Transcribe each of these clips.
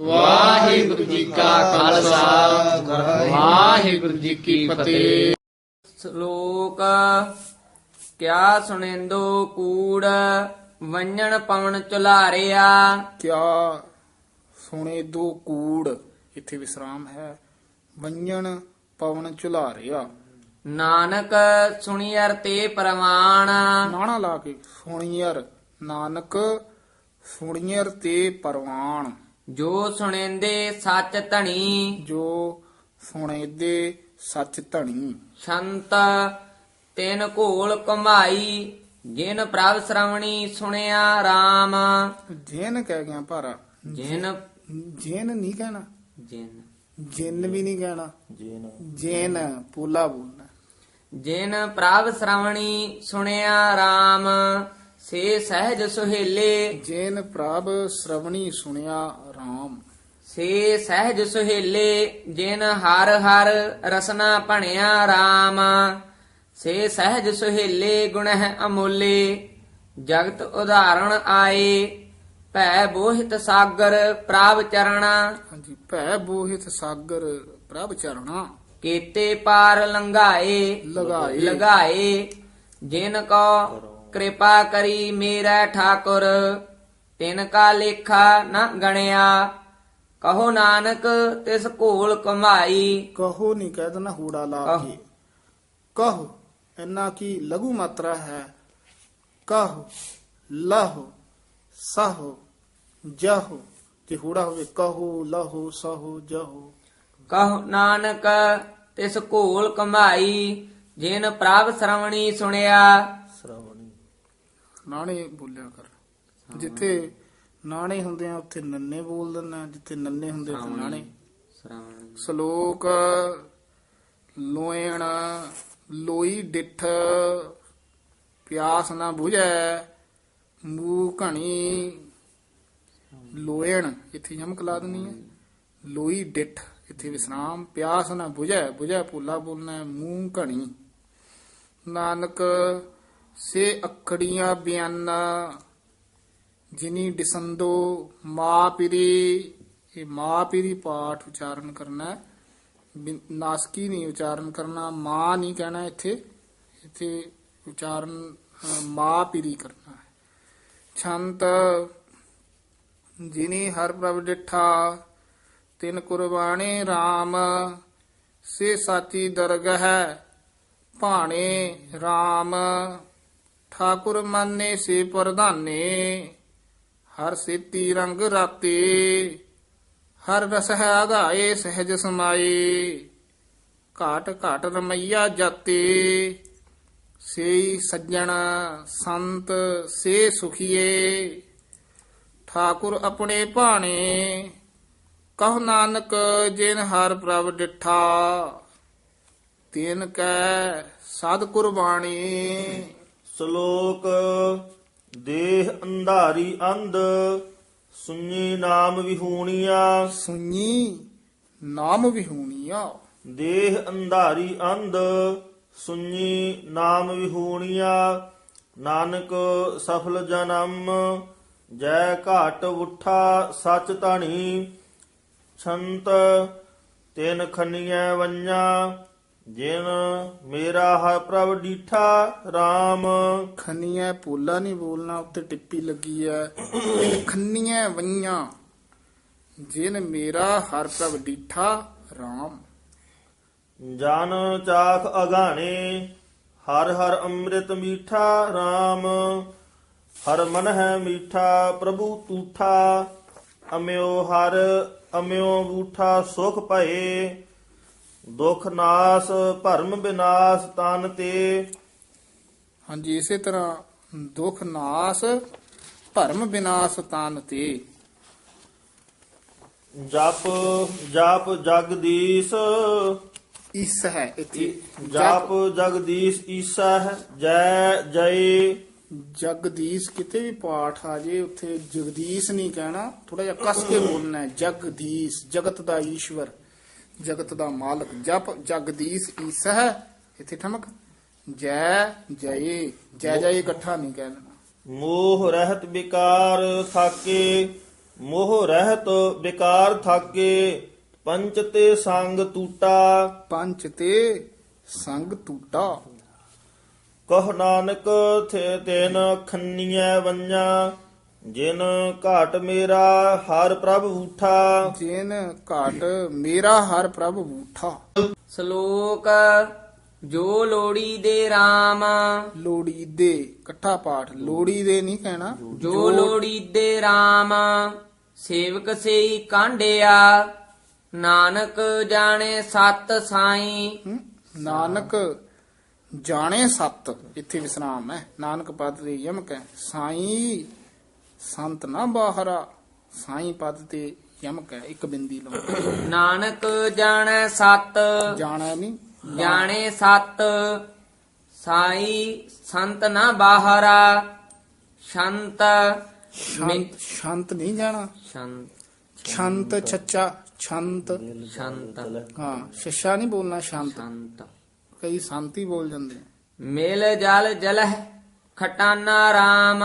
ਵਾਹਿਗੁਰੂ ਜੀ ਕਾ ਖਾਲਸਾ। ਵਾਹਿਗੁਰੂ ਜੀ ਕੀ ਫਤਿਹ। ਸ਼ਲੋਕ ਕਿਆ ਸੁਣੇਂਦੋ ਕੂੜ ਵੰਜਣ ਪਵਨ ਚੁਲਾਰਿਆ ਕਿਆ ਸੁਣੇ ਦੋ ਕੂੜ ਇੱਥੇ ਵਿਸਰਾਮ ਹੈ। ਵੰਜਣ ਪਵਨ ਝੁਲਾਰਿਆ। ਨਾਨਕ ਸੁਣੀਅਰ ਤੇ ਪ੍ਰਮਾਣ। ਨਾਣਾ ਲਾ ਕੇ ਸੁਣੀਅਰ ਨਾਨਕ ਸੁਣੀਅਰ ਤੇ ਪਰਵਾਨ ਜੋ ਸੁਣੇਂਦੇ ਸੱਚ ਧਣੀ ਜੋ ਸੁਣੇ ਦੇ ਸੱਚ ਧਣੀ। ਸ਼ੰਤ ਤਿਨ ਘੋਲ ਕਮਾਈ ਜਿਨ ਪ੍ਰਭ ਸ਼ਰਵਣੀ ਸੁਣਿਆ RAM ਜੇਨ ਕਹਿ ਗਿਆ ਭਾਰਾ। ਜਿਨ ਜੇਨ ਨਹੀਂ ਕਹਿਣਾ। ਜਿਨ। ਜਿੰਨ ਵੀ ਨਹੀਂ ਕਹਿਣਾ। ਜੇਨ। ਪੋਲਾ ਬੋਲਣਾ। ਜਿਨ ਪ੍ਰਭ ਸ਼ਰਵਣੀ ਸੁਣਿਆ RAM ਸੇ ਸਹਿਜ ਸੁਹੇਲੇ। ਜੇਨ ਪ੍ਰਭ ਸ਼ਰਵਣੀ ਸੁਣਿਆ RAM ਸੇ ਸਹਿਜ ਸੁਹੇਲੇ ਜਿਨ ਹਰ ਹਰ ਰਸਨਾ ਭਣਿਆ RAM ਸੇ ਸਹਿਜ ਸੁਹੇਲੇ ਗੁਣਹ ਅਮੋਲੇ ਜਗਤ ਉਦਾਹਰਣ ਆਏ। ਭੈ ਬੋਹਿਤ ਸਾਗਰ ਪ੍ਰਭ ਚਰਣਾ। ਹਾਂਜੀ ਭੈ ਬੋਹਿਤ ਸਾਗਰ ਪ੍ਰਭ ਚਰਣਾ। ਕੀਤੇ ਪਾਰ ਲੰਘਾਏ। ਲਗਾਏ। ਲਗਾਏ। ਜਿਨ ਕੋ ਕਿਰਪਾ ਕਰੀ ਮੇਰਾ ਠਾਕੁਰ। ਤਿਨ ਕਾ ਲੇਖਾ ਨ ਗਣਿਆ। ਕਹੋ ਨਾਨਕ ਤਿਸ ਘੋਲ ਕਮਾਈ। ਕਹੋ ਨਹੀਂ ਕਹਿ ਦੇਣਾ ਹੂੜਾ ਲਾ। ਕੇ। ਕਹੋ ਇੰਨਾ ਕੀ ਲਘੂ ਮਾਤਰਾ ਹੈ। ਕਹੋ ਲਹੋ ਸਹੋ ਜਹੋ। ਤੇ ਹੂੜਾ ਹੋਵੇ ਕਹੋ ਲਹੋ ਸਹੋ ਜਹੋ। ਕਹੋ ਨਾਨਕ ਤਿਸ ਘੋਲ ਕਮਾਈ। ਜਿਨ ਪ੍ਰਭ ਸ਼ਰਵਣੀ ਸੁਣਿਆ ਨਾਣੇ ਬੋਲਿਆ ਕਰ। ਜਿੱਥੇ ਨਾਣੇ ਹੁੰਦੇ ਆ ਉੱਥੇ ਨੰਨੇ ਬੋਲ ਦਿੰਨਾ ਜਿੱਥੇ ਨੰਨੇ ਹੁੰਦੇ ਆ ਨਾਣੇ। ਸ਼ਲੋਕ ਲੋਇਣ ਲੋਈ ਡਿੱਠ ਪਿਆਸ ਨਾ 부ਝੈ ਮੂ ਘਣੀ ਲੋਇਣ ਇੱਥੇ ਯਮਕ ਲਾ ਦਨੀ ਹੈ। ਲੋਈ ਡਿੱਠ ਇੱਥੇ ਵਿਸਰਾਮ ਪਿਆਸ ਨਾ 부ਝੈ 부ਝੈ ਪੋਲਾ ਬੋਲਣਾ ਮੂੰਹ ਘਣੀ। ਨਾਨਕ ਸੇ ਅਖੜੀਆਂ ਬਿਆਨ ਜਿਨੀ ਦਿਸੰਦੋ ਮਾ ਪਿਰੀ ਇਹ ਮਾ ਪਾਠ ਉਚਾਰਨ ਕਰਨਾ ਹੈ। ਨਾਸਕੀ ਨਹੀਂ ਉਚਾਰਨ ਕਰਨਾ ਮਾਂ ਨਹੀਂ ਕਹਿਣਾ ਇੱਥੇ। ਇੱਥੇ ਉਚਾਰਨ ਅ, ਕਰਨਾ ਹੈ। ਛੰਤ ਜਿਨੀ ਹਰ ਪ੍ਰਭ ਡਿਠਾ ਤਿਨ ਕੁਰਬਾਨੇ RAM ਸੇ ਸਾਚੀ ਦਰਗਹ ਹੈ ਭਾਣੇ RAM ਠਾਕੁਰ ਮਾਨੇ ਸੇ ਪ੍ਰਧਾਨੇ, ਹਰ ਸੇਤੀ ਰੰਗ ਰਾਤੇ, ਹਰ ਰਸ ਹੈ ਆਗਾਏ ਸਹਿਜ ਸਮਾਏ, ਘਾਟ ਘਾਟ ਰਮਈਆ ਜਾਤੇ ਸੇ ਸੱਜਣ ਸੰਤ ਸੇ ਸੁਖੀਏ, ਠਾਕੁਰ ਆਪਣੇ ਭਾਣੇ, ਕਹ ਨਾਨਕ ਜਿਨ ਹਰ ਪ੍ਰਭ ਡਿਠਾ, ਤਿਨ ਕੈ ਸਦ ਕੁਰਬਾਨੀ ਸ਼ਲੋਕ ਦੇਹ ਅੰਧਾਰੀ ਅੰਧ ਸੁਣੀ ਨਾਮ ਵਿਹੂਣੀਆਂ। ਸੁਣੀ ਨਾਮ ਵਿਹੂਣੀਆ। ਦੇਹ ਅੰਧਾਰੀ ਅੰਧ ਸੁਣੀ ਨਾਮ ਵਿਹੂਣੀਆਂ। ਨਾਨਕ ਸਫਲ ਜਨਮ ਜੈ ਘਾਟ ਉਠਾ ਸਚ ਧਣੀ। ਛੰਤ ਤਿਨ ਖੰਨੀਐ ਵੰਜਾ ਜਿਨ ਮੇਰਾ ਹਰ ਪ੍ਰਭ ਡੀਠਾ RAM ਖੰਨੀਆਂ ਪੋਲਾ ਨਹੀਂ ਬੋਲਣਾ ਉੱਤੇ ਟਿੱਪੀ ਲੱਗੀ ਐ। ਖੰਨੀਆਂ ਵਈਆਂ ਜਿਨ ਮੇਰਾ ਹਰ ਪ੍ਰਭ ਡੀਠਾ RAM ਜਨ ਚਾਖ ਅਗਾਣੇ ਹਰ ਹਰ ਅੰਮ੍ਰਿਤ ਮੀਠਾ RAM ਹਰ ਮਨ ਹੈ ਮੀਠਾ ਪ੍ਰਭੂ ਤੂਠਾ ਅਮਿਓ ਹਰ ਅਮਿਓ ਬੂਠਾ ਸੁਖ ਭਏ। ਦੁਖ ਨਾਸ ਭਰਮ ਬਿਨਾਸ਼ ਤਨ ਤੇ। ਹਾਂਜੀ ਇਸੇ ਤਰ੍ਹਾਂ ਦੁਖ ਨਾਸ ਭਰਮ ਵਿਨਾਸ਼ ਤਾਨ ਤੇ। ਜਪ ਜਪ ਜਗਦੀਸ਼ ਇਸ ਹੈ ਇੱਥੇ। ਜਪ ਜਗਦੀਸ਼ ਈਸਾ ਜੈ ਜੈ। ਜਗਦੀਸ਼ ਕਿਤੇ ਵੀ ਪਾਠ ਆ ਜੇ ਉੱਥੇ ਜਗਦੀਸ਼ ਨਹੀਂ ਕਹਿਣਾ ਥੋੜਾ ਜਿਹਾ ਕਸ ਕੇ ਬੋਲਣਾ ਹੈ ਜਗਦੀਸ਼ ਜਗਤ ਦਾ ਈਸ਼ਵਰ। ਜਗਤ ਦਾ ਮਾਲਕ ਜਪ ਜਗਦੀਸ਼ ਈਸ ਹੈ ਇੱਥੇ ਠਮਕ। ਜੈ ਜੈ ਜੈ ਜੈ ਇਕੱਠਾ ਨਹੀਂ ਕਹਿਣਾ ਮੋਹ ਰਹਿਤ ਵਿਕਾਰ ਥਾਕੇ। ਮੋਹ ਰਹਿਤ ਵਿਕਾਰ ਥਾਕੇ। ਪੰਚ ਤੇ ਸੰਗ ਟੂਟਾ ਪੰਚ ਤੇ ਸੰਗ ਟੂਟਾ ਕਹ ਨਾਨਕ ਥੇ ਤੈਨ ਖੰਨੀਐ ਵੰਜਾ ਜਿਨ ਘਾਟ ਮੇਰਾ ਹਰ ਪ੍ਰਭ ਉਠਾ ਜਿਨ ਘਾਟ ਮੇਰਾ ਹਰ ਪ੍ਰਭ ਬੂਠਾ ਸ਼ਲੋਕ ਜੋ ਲੋੜੀ ਦੇ RAM ਲੋੜੀ ਦੇ ਇਕੱਠਾ ਪਾਠ ਲੋੜੀ ਦੇ ਨਹੀਂ ਕਹਿਣਾ। ਜੋ ਲੋੜੀ ਦੇ RAM ਸੇਵਕ ਸੇਈ ਕਾਂਡਿਆ। ਨਾਨਕ ਜਾਣੇ ਸਤ ਸਾਈ? ਨਾਨਕ ਜਾਣੇ ਸਤ ਇੱਥੇ ਵਿਸਰਾਮ ਹੈ। ਨਾਨਕ ਪਦ ਤੇ ਯਮਕ ਹੈ। ਸਾਈ ਸੰਤ ਨਾ ਬਾਹਰਾ ਸਾਈ ਪਦ ਤੇ ਯਮਕ ਹੈ ਇੱਕ ਬਿੰਦੀ ਲਾਓ ਨਾਨਕ ਜਾਣੈ ਸਤ ਜਾਣਾ ਨਹੀਂ ਜਾਣੇ ਸਤ ਸਾਈ ਸੰਤ ਨਾ ਬਾਹਰਾ ਸ਼ੰਤ ਸ਼ਾਂਤ ਸ਼ਾਂਤ ਨਹੀਂ ਜਾਣਾ। ਸ਼ੰਤ। ਸ਼ਾਂਤ ਛੱਚਾ ਸ਼ਾਂਤ ਸ਼ੰਤ। ਹਾਂ ਸ਼ਸ਼ਾ ਨਹੀਂ ਬੋਲਣਾ ਸ਼ਾਂਤ ਸੰਤ। ਕਈ ਸ਼ਾਂਤੀ ਬੋਲ ਜਾਂਦੇ। ਮਿਲ ਜਲ ਜਲਹਿ ਖਟਾਨਾ RAM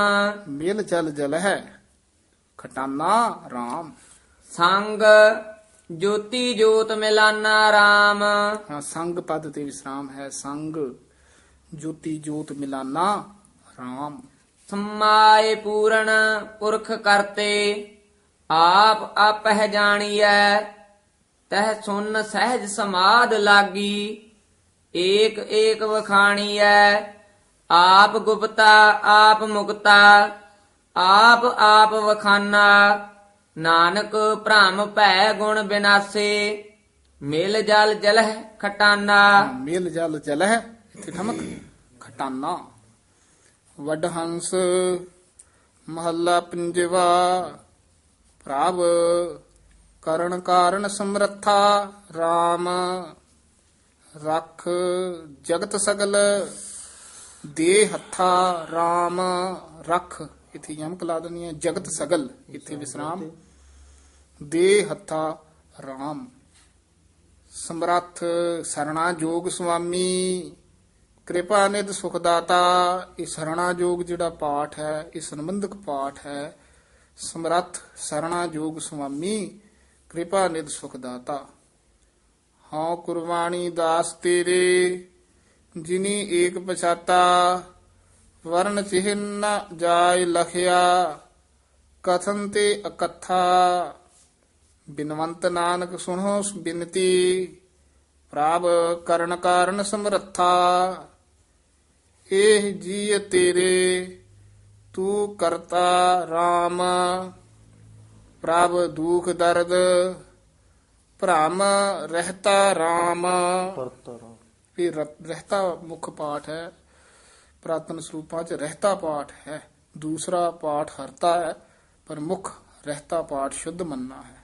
ਮੇਲ ਚਲ ਜਲ ਹੈ। ਖਟਾਨਾ RAM ਸੰਗ ਜੋਤੀ ਜੋਤ ਮਿਲਾਨਾ RAM ਹਾਂ ਸੰਗ ਪਦ ਤੇ ਵਿਸਰਾਮ ਹੈ। ਸੰਗ ਜੋਤੀ ਜੋਤ ਮਿਲਾਨਾ RAM ਸਮਾਏ ਪੂਰਨ ਪੁਰਖ ਕਰਤੇ ਆਪ ਆਪਹਿ ਜਾਣੀਐ ਤਹ ਸੁਨ ਸਹਿਜ ਸਮਾਦ ਲਾਗੀ ਏਕ ਏਕ ਵਖਾਣੀਐ। ਆਪ ਗੁਪਤਾ, ਆਪ ਮੁਕਤਾ, ਆਪ ਆਪ ਵਖਾਨਾ। ਨਾਨਕ ਭ੍ਰਮ ਭੈ ਗੁਣ ਬਿਨਾਸੇ, ਮਿਲ ਜਲ ਜਲਹਿ ਖਟਾਨਾ। ਮੇਲ ਜਲ ਜਲ ਹੈ ਇੱਥੇ ਠਮਕ ਖਟਾਨਾ। ਵੱਡ ਹੰਸ ਮਹੱਲਾ ਪੰਜਵਾ ਪ੍ਰਭ ਕਰਨ ਕਾਰਨ ਸਮਰੱਥਾ RAM ਰਖ ਜਗਤ ਸਗਲ ਦੇ ਹੱਥਾ RAM ਰਖ, ਇੱਥੇ ਯਮਕ ਲਾ ਦੇਣੀ ਹੈ, ਜਗਤ ਸਗਲ, ਇੱਥੇ ਵਿਸਰਾਮ। ਦੇ ਹੱਥਾ RAM ਸਮਰੱਥ ਸਰਣਾ ਜੋਗ ਸੁਆਮੀ, ਕਿਰਪਾ ਨਿਧ ਸੁਖ ਦਾਤਾ ਇਹ ਸਰਣਾ ਜੋਗ ਜਿਹੜਾ ਪਾਠ ਹੈ, ਇਹ ਸੰਬੰਧਕ ਪਾਠ ਹੈ। ਸਮਰੱਥ ਸਰਣਾ ਜੋਗ ਸੁਆਮੀ, ਕਿਰਪਾ ਨਿਧ ਸੁਖ ਦਾਤਾ ਹਉ ਕੁਰਬਾਨੀ ਦਾਸ ਤੇਰੇ ਜਿਨੀ ਏਕ ਪਛਾਤਾ ਵਰਣ ਚਿਹਨ ਜਾਇ ਲਖਿਆ, ਕਥਨ ਤੇ ਅਕਥਾ ਬਿਨਵੰਤ ਨਾਨਕ ਸੁਣੋ ਬਿਨਤੀ, ਪ੍ਰਭ ਕਰਨ ਕਾਰਨ ਸਮਰੱਥਾ। ਇਹ ਜੀ ਤੇਰੇ, ਤੂੰ ਕਰਤਾ RAM ਪ੍ਰਭ ਦੁਖ ਦਰਦ, ਭ੍ਰਮ ਰਹਿਤਾ RAM ਇਹ ਰ- ਰਹਿਤਾ ਮੁੱਖ ਪਾਠ ਹੈ, ਪ੍ਰਾਤਨ ਸਰੂਪਾਂ ਚ ਰਹਿਤਾ ਪਾਠ ਹੈ। ਦੂਸਰਾ ਪਾਠ ਹਰਤਾ ਹੈ, ਪਰ ਮੁੱਖ ਰਹਿਤਾ ਪਾਠ ਸ਼ੁੱਧ ਮੰਨਣਾ ਹੈ।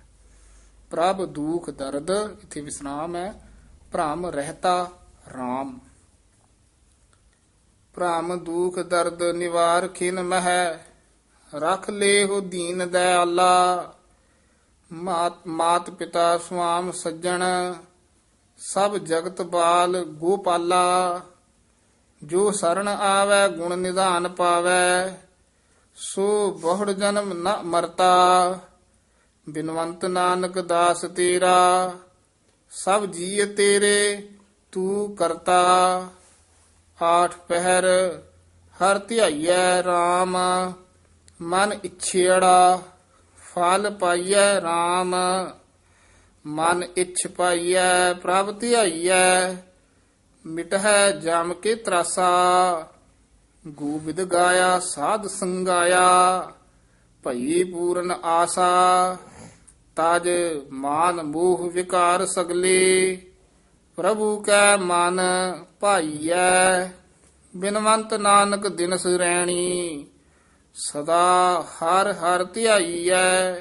ਪ੍ਰਭ ਦੁਖ ਦਰਦ, ਇਥੇ ਵਿਸਰਾਮ ਹੈ। ਭ੍ਰਮ ਰਹਿਤਾ RAM ਭ੍ਰਮ ਦੁਖ ਦਰਦ ਨਿਵਾਰ ਖਿਨ ਮਹਿ, ਰਖ ਲੇਹੁ ਦੀਨ ਦਇਆਲਾ। ਮਾਤ ਮਾਤ ਪਿਤਾ ਸੁਆਮ ਸੱਜਣ ਸਭ ਜਗਤ ਬਾਲ ਗੋਪਾਲਾ, ਜੋ ਸਰਣ ਆਵੈ, ਗੁਣ ਨਿਧਾਨ ਪਾਵੈ, ਸੋ ਬਹੁੜ ਜਨਮ ਨ ਮਰਤਾ, ਬਿਨਵੰਤ ਨਾਨਕ ਦਾਸ ਤੇਰਾ, ਸਭ ਜੀਅ ਤੇਰੇ ਤੂੰ ਕਰਤਾ। ਆਠ ਪਹਿਰ, ਹਰ ਧਿਆਈਐ RAM ਮਨ ਇਛੇੜਾ, ਫਲ ਪਾਈਐ RAM ਮਨ ਇਛ ਪਾਈਐ, ਪ੍ਰਭ ਧਿਆਈਐ, ਮਿਟਹਿ ਜਮ ਕੇ ਤਰਾਸਾ। ਗੋਬਿੰਦ ਗਾਇਆ, ਸਾਧ ਸੰਗਾਇਆ, ਭਈ ਪੂਰਨ ਆਸਾ। ਤਜ ਮਾਨ ਮੋਹ ਵਿਕਾਰ ਸਗਲੇ, ਪ੍ਰਭੂ ਕੈ ਮਨ ਭਾਈਐ। ਬਿਨਵੰਤ ਨਾਨਕ ਦਿਨ ਸੁਰੈਣੀ ਸਦਾ ਹਰ ਹਰ ਧਿਆਈਐ।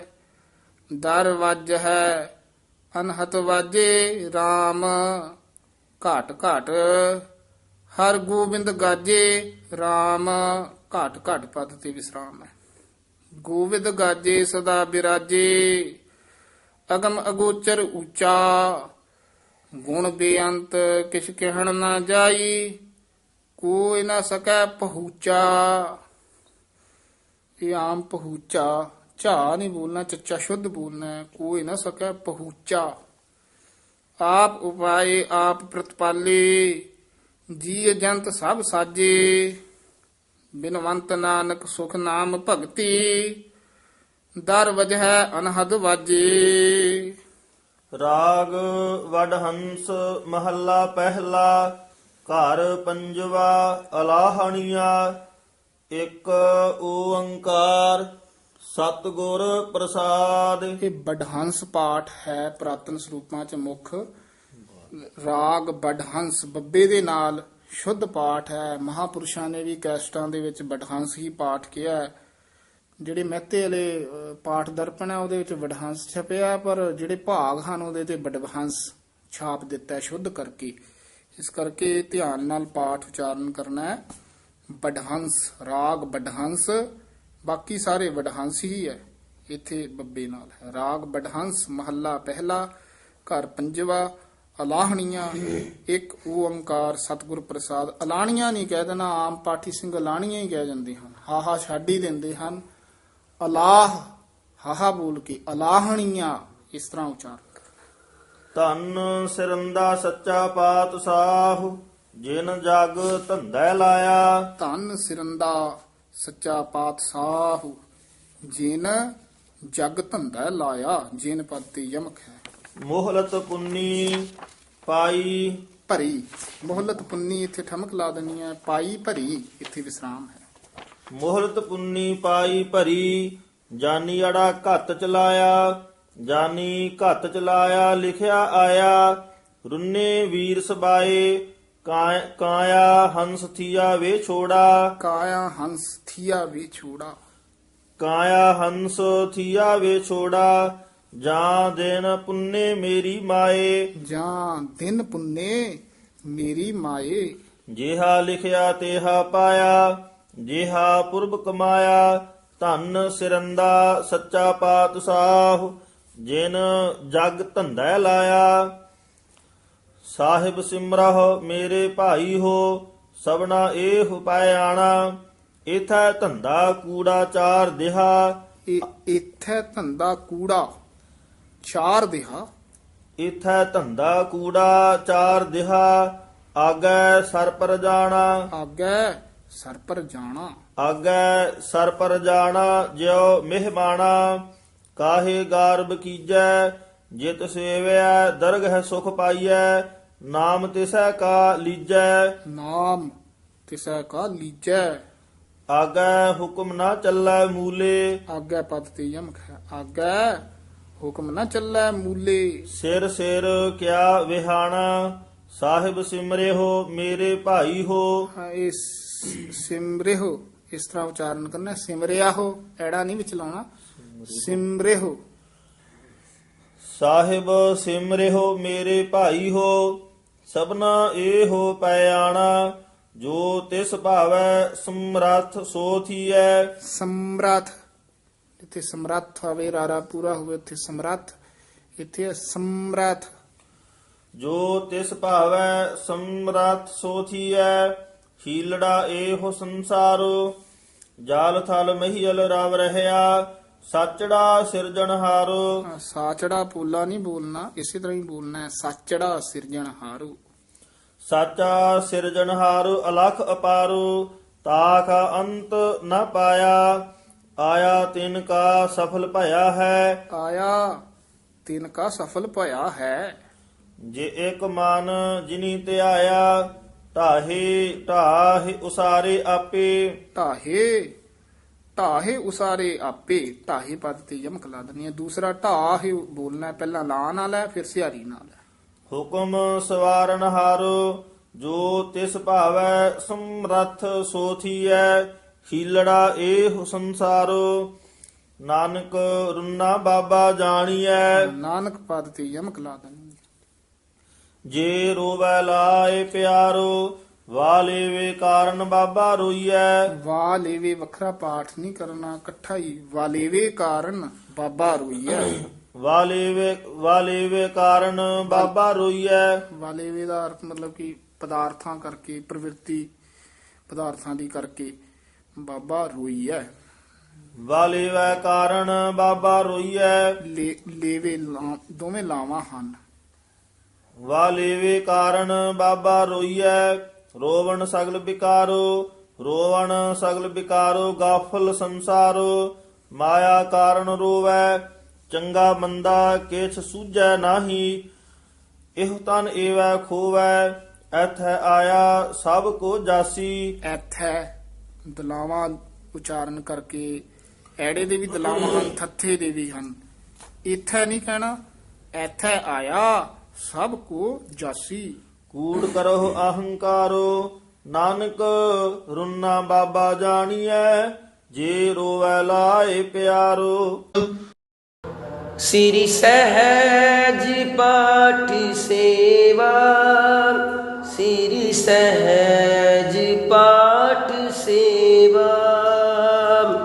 ਦਰ ਵੱਜ ਹੈ ਅਨਹਤ ਵਾਜੇ RAM ਘਾਟ ਘਾਟ ਹਰ ਗੋਬਿੰਦ ਗਾਜੇ RAM ਘਾਟ ਘਾਟ ਪਦ ਤੇ ਵਿਸਰਾਮ ਹੈ। ਗੋਬਿੰਦ ਗਾਜੇ ਸਦਾ ਬਿਰਾਜੇ, ਅਗਮ ਅਗੋਚਰ ਉੱਚਾ। ਗੁਣ ਬੇਅੰਤ ਕਿਛ ਕਹਿਣ ਨਾ ਜਾਈ, ਕੋਈ ਨਾ ਸਕੈ ਪਹੂਚਾ। ਇਹ ਆਮ ਪਹੂਚਾ। ਝਾ ਨਹੀਂ ਬੋਲਣਾ, ਚੱਚਾ ਸ਼ੁੱਧ ਬੋਲਣਾ ਕੋਈ ਨਾ ਸਕੈ ਪਹੁੰਚਾ। ਆਪ ਉਪਾਏ, ਆਪ ਪ੍ਰਤਪਾਲੇ ਜੀ ਜੰਤ ਸਭ ਸਾਜੇ। ਬਿਨਵੰਤ ਨਾਨਕ ਸੁਖ ਨਾਮ ਭਗਤੀ, ਦਰ ਵਜਹਿ ਅਨਹਦ ਵਾਜੇ। ਰਾਗ ਵਡਹੰਸ ਮਹੱਲਾ ਪਹਿਲਾ, ਘਰ ਪੰਜਵਾ ਅਲਾਹਣੀਆ, ਇੱਕ ਓੰਕਾਰ ਸਤਿਗੁਰ ਪ੍ਰਸਾਦ। ਇਹ ਬਡਹੰਸ ਪਾਠ ਹੈ ਪ੍ਰਾਤਨ ਸਰੂਪਾਂ ਚ ਮੁੱਖ। ਰਾਗ ਬਡਹੰਸ ਬੱਬੇ ਦੇ ਨਾਲ ਸ਼ੁੱਧ ਪਾਠ ਹੈ। ਮਹਾਪੁਰਸ਼ਾਂ ਨੇ ਵੀ ਕੈਸਟਾਂ ਦੇ ਵਿੱਚ ਬਡਹੰਸ ਹੀ ਪਾਠ ਕਿਹਾ ਹੈ। ਜਿਹੜੇ ਮਹਿਤੇ ਵਾਲੇ ਪਾਠ ਦਰਪਣ ਹੈ, ਉਹਦੇ ਵਿੱਚ ਵਡਹੰਸ ਛਪਿਆ ਪਰ ਜਿਹੜੇ ਭਾਗ ਹਨ, ਉਹਦੇ ਤੇ ਬਡਹੰਸ ਛਾਪ ਦਿੱਤਾ ਸ਼ੁੱਧ ਕਰਕੇ। ਇਸ ਕਰਕੇ ਧਿਆਨ ਨਾਲ ਪਾਠ ਉਚਾਰਨ ਕਰਨਾ ਹੈ। ਬਡਹੰਸ, ਰਾਗ ਬਡਹੰਸ ਬਾਕੀ ਸਾਰੇ ਵਡਹੰਸ ਹੀ ਹੈ। ਇੱਥੇ ਬੱਬੇ ਨਾਲ ਹੈ। ਰਾਗ ਬਡਹੰਸ ਮਹੱਲਾ ਪਹਿਲਾ ਘਰ ਪੰਜਵਾ ਅਲਾਹਣੀਆਂ ਇੱਕ ਓੰਕਾਰ ਸਤਿਗੁਰ ਪ੍ਰਸਾਦ। ਅਲਾਣੀਆਂ ਨਹੀਂ ਕਹਿ ਦੇਣਾ ਆਮ ਪਾਠੀ ਸਿੰਘ ਅਲਾਣੀਆਂ ਹੀ ਕਹਿ ਜਾਂਦੇ ਹਨ। ਹਾਹਾ ਛੱਡ ਹੀ ਦਿੰਦੇ ਹਨ। ਅਲਾਹ ਹਾਹਾ ਬੋਲ ਕੇ ਅਲਾਹਣੀਆਂ ਇਸ ਤਰ੍ਹਾਂ ਉਚਾਰਨ ਕਰ। ਧੰਨ ਸਿਰੰਦਾ ਸੱਚਾ ਪਾਤਸ਼ਾਹ ਜਿਨ ਜਗ ਧੰਦਾ ਲਾਇਆ। ਧੰਨ ਸਿਰੰਦਾ ਸੱਚਾ ਪਾਤਸ਼ਾਹ ਜਿਨ ਜਗ ਧੰਦਾ ਲਾਇਆ ਜਿਨ ਪਦ ਤੇ ਯਮਕ ਹੈ। ਮੋਹਲਤ ਪੁੰਨੀ ਪਾਈ। ਭਰੀ ਮੋਹਲਤ ਪੁੰਨੀ ਇੱਥੇ ਠਮਕ ਲਾ ਦੇਣੀ ਹੈ ਪਾਈ ਭਰੀ ਇੱਥੇ ਵਿਸਰਾਮ ਹੈ। ਮੋਹਲਤ ਪੁੰਨੀ ਪਾਈ ਭਰੀ ਜਾਨੀ ਅੜਾ ਘੱਤ ਚਲਾਇਆ ਜਾਨੀ ਘੱਤ ਚਲਾਇਆ ਲਿਖਿਆ ਆਇਆ ਰੁੰਨੇ ਵੀਰ ਸਬਾਏ ਕਾਇਆ ਹੰਸ ਥੀਆ ਵੇ ਛੋੜਾ। ਕਾਇਆ ਹੰਸ ਥੀਆ ਵੀ ਛੋੜਾ। ਕਾਇਆ ਹੰਸ ਥੀਆ ਵੇ ਛੋੜਾ। ਜਾਂ ਦਿਨ ਪੁੰਨੇ ਮੇਰੀ ਮਾਏ। ਜਾਂ ਦਿਨ ਪੁੰਨੇ ਮੇਰੀ ਮਾਏ। ਜਿਹਾ ਲਿਖਿਆ ਤੇਹਾ ਪਾਇਆ ਜਿਹਾ ਪੁਰਬ ਕਮਾਇਆ। ਧੰਨ ਸਿਰੰਦਾ ਸੱਚਾ ਪਾਤਸ਼ਾਹ ਜਿਨ ਜਗ ਧੰਦਾ ਲਾਇਆ। ਸਾਹਿਬ ਸਿਮਰਹੁ ਮੇਰੇ ਭਾਈ ਹੋ ਸਭਨਾ ਇਹ ਪਾਇਆਣਾ ਇਥੈ ਧੰਦਾ ਕੂੜਾ ਚਾਰ ਦਿਹਾ। ਇਹ ਇੱਥੇ ਧੰਦਾ ਕੂੜਾ ਚਾਰ ਦਿਹਾ। ਇਥੈ ਧੰਦਾ ਕੂੜਾ ਚਾਰ ਦਿਹਾ। ਆਗੈ ਸਰ ਪਰ ਜਾਣਾ। ਆਗੇ ਸਰ ਪਰ ਜਾਣਾ। ਆਗੈ ਸਰ ਪਰ ਜਾਣਾ ਜਿਉ ਮਹਿਮਾਨਾ ਕਾਹੇ ਗਾਰਬ ਕੀਜੈ ਜਿਤ ਸੇਵਿਆ ਦਰਗਹ ਸੁਖ ਪਾਈਐ ਨਾਮ ਤਿਸੈ ਕਾ ਲੀਜੈ। ਨਾਮ ਤਿਸੈ ਕਾ ਲੀਜੈ। ਆਗੈ ਹੁਕਮ ਨਾ ਚੱਲੈ ਮੂਲੇ। ਆਗੇ ਪਦ ਤੇ ਯਮਕ ਹੈ। ਆਗੇ ਹੁਕਮ ਨਾ ਚੱਲੈ ਮੂਲੇ। ਸਿਰ ਸਿਰ ਕਿਆ ਵਿਹਾਣਾ ਸਾਹਿਬ ਸਿਮਰਿਓ ਮੇਰੇ ਭਾਈ ਹੋ। ਹਾਂ, ਇਹ ਸ- ਸਿਮਰਿਓ ਇਸ ਤਰ੍ਹਾਂ ਉਚਾਰਨ ਕਰਨਾ ਹੈ। ਸਿਮਰਿਆ ਹੋ ਐੜਾ ਨਹੀਂ ਵਿੱਚ ਲਾਉਣਾ ਸਿਮਰਿਓ ਸਾਹਿਬ ਸਿਮਰਿਓ ਮੇਰੇ ਭਾਈ ਹੋ ਸਭਨਾ ਇਹੋ ਪਿਆਣਾ ਜੋ ਤਿਸ ਭਾਵੈ ਸਮਰੱਥ ਸੋ ਥੀਐ। ਸਮਰੱਥ ਇੱਥੇ ਸਮਰੱਥ ਹੋਵੇ ਰਾਰਾ ਪੂਰਾ ਹੋਵੇ ਇੱਥੇ ਸਮਰੱਥ ਇੱਥੇ ਹੈ ਸਮਰੱਥ ਜੋ ਤਿਸ ਭਾਵੈ ਸਮਰੱਥ ਸੋ ਥੀਐ ਹੀਲੜਾ ਇਹੋ ਸੰਸਾਰੋ ਜਾਲ ਥਲ ਮਹੀਲ ਰਵ ਰਹਿਆ ਸੱਚੜਾ ਸਿਰਜਣਹਾਰੋ ਹਾਂ, ਸਾਚੜਾ ਪੋਲਾ ਨਹੀਂ ਬੋਲਣਾ ਇਸੇ ਤਰ੍ਹਾਂ ਹੀ ਬੋਲਣਾ ਹੈ ਸਾਚੜਾ ਸਿਰਜਣ ਹਾਰੂ। ਸਾਚਾ ਸਿਰਜਣਹਾਰ ਅਲਖ ਅਪਾਰੋ ਤਾਖ ਅੰਤ ਨ ਪਾਇਆ ਆਇਆ ਤਿਨ ਕਾ ਸਫਲ ਭਇਆ ਹੈ। ਆਇਆ ਤਿਨ ਕਾ ਸਫਲ ਭਇਆ ਹੈ। ਜੇ ਇੱਕ ਮਨ ਜਿਨੀ ਧਿਆਇਆ ਢਾਹੇ ਢਾਹੇ ਉਸਾਰੇ ਆਪੇ। ਢਾਹੇ ਢਾਹੇ ਉਸਾਰੇ ਆਪੇ ਢਾਹੇ ਪਦ ਤੇ ਯਮਕ ਲਾ ਦਨੀ ਹੈ ਦੂਸਰਾ ਢਾਹੇ ਬੋਲਣਾ ਪਹਿਲਾਂ ਲਾ ਨਾਲ ਹੈ ਫਿਰ ਸਿਹਾਰੀ ਨਾਲ ਹੈ ਹੁਕਮ ਸਵਾਰਨ ਹਾਰੋ ਜੋ ਤਿਸ ਭਾਵੈ ਸਮਰੱਥ ਸੋਥੀਐ ਹੀਲੜਾ ਇਹ ਸੰਸਾਰੋ। ਨਾਨਕ ਰੁਨਾ ਬਾਬਾ ਜਾਣੀਐ। ਨਾਨਕ ਪਦ ਤੇ ਯਮਕ ਲਾ ਦਨੀ। ਜੇ ਰੋਵੈ ਲਾਏ ਪਿਆਰੋ ਵਾਲੇ ਵੇ ਕਾਰਨ ਬਾਬਾ ਰੋਈਐ। ਵਾ ਲੇਵੇ ਵੱਖਰਾ ਪਾਠ ਨਹੀਂ ਕਰਨਾ ਇਕੱਠਾ ਹੀ ਵਾਲੇਵੇ ਕਾਰਨ ਬਾਬਾ ਰੋਈਐ। ਵਾਲੇ ਵੇ ਵਾਲੇ ਵੇ ਕਾਰਨ ਬਾਬਾ ਰੋਈਐ। ਵਾਲੇਵੇ ਦਾ ਅਰਥ ਮਤਲਬ ਕਿ ਪਦਾਰਥਾਂ ਕਰਕੇ ਪ੍ਰਵਿਰਤੀ ਪਦਾਰਥਾਂ ਦੀ ਕਰਕੇ ਬਾਬਾ ਰੋਈਐ। ਵਾਲੇ ਵੈ ਕਾਰਨ ਬਾਬਾ ਰੋਈਐ। ਲੇਵੇ ਦੋਵੇਂ ਲਾਵਾਂ ਹਨ। ਵਾਲੇ ਵੇ ਕਾਰਨ ਬਾਬਾ ਰੋਈਐ। ਰੋਵਣ ਸਗਲ ਵਿਕਾਰੋ, ਰੋਵਣ ਸਗਲ ਵਿਕਾਰੋ, ਗਾਫਲ ਸੰਸਾਰੋ, ਮਾਇਆ ਕਾਰਨ ਰੋਵੈ, ਚੰਗਾ ਮੰਦਾ ਕਿਛ ਸੂਝੈ ਨਾਹੀ, ਇਹੋ ਤਨ ਏਵੈ ਖੋਵੈ, ਐਥੈ ਆਇਆ ਸਭ ਕੋ ਜਾਸੀ। ਐਥੈ ਦਲਾਵਾਂ ਉਚਾਰਨ ਕਰਕੇ, ਐੜੇ ਦੇ ਵੀ ਦਲਾਵਾਂ ਹਨ, ਥੱਥੇ ਦੇ ਵੀ ਹਨ। ਇਥੈ ਨਹੀਂ ਕਹਿਣਾ, ਐਥੈ ਆਇਆ, ਸਭ ਕੋ ਜਾਸੀ। ਕੂੜ ਕਰੋ ਅਹੰਕਾਰੋ, ਨਾਨਕ ਰੁਨਾ ਬਾਬਾ ਜਾਣੀਐ, ਜੇ ਰੋਵੈ ਲਾਏ ਪਿਆਰੋ। ਸ੍ਰੀ ਸਹਿਜ ਪਾਠ ਸੇਵਾ, ਸ੍ਰੀ ਸਹਿਜ ਪਾਠ ਸੇਵਾ।